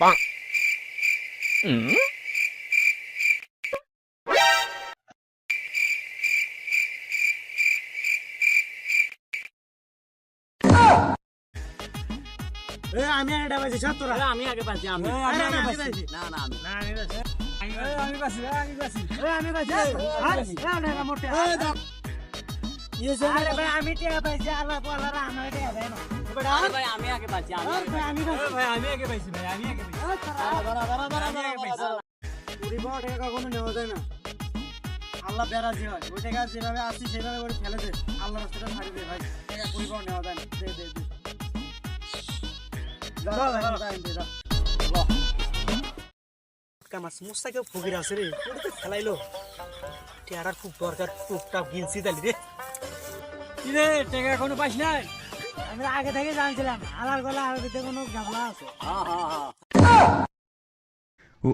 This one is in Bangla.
Mm? আমি এটা পাইছি সব তোরা আমি আগে পাইছি আমি। না না আমি না আমি। পাইছি। আমি পাইছি আমি পাইছি আমি পাইছি। আমি টিয়া পাইছি। আল্লাহ আল্লাহ আমি টিয়া ভাই আমি আগে পাচ্ছি আমি ভাই আমি পাইছি আমি আগে পাইছি ভাই আমি আগে পাইছি দাঁড়া দাঁড়া দাঁড়া দাঁড়া দাঁড়া কুড়ি পাওয়া টাকা কখনো নেওয়া যায় না। আল্লাহ হয় ওই টাকা যেভাবে আসছি সেভাবে করে ফেলে দে আল্লাহ রাস্তাটা ছাড়ি দে ভাই। টাকা পাওয়া নেওয়া যায় না। দে দে দে। দাঁড়া দাঁড়া দাঁড়া দাঁড়া কামাস মুস্তাকে ফকির আছে রে। ওটা তো খেলাইলো। টিয়ারার খুব দরকার টুকটা গিনছি তালি রে। রে টাকা এখনও পাইছ নাই? আমরা আগে থেকে জানছিলাম আলার গলা আর ভিতরে কোনো গামলা আছে ও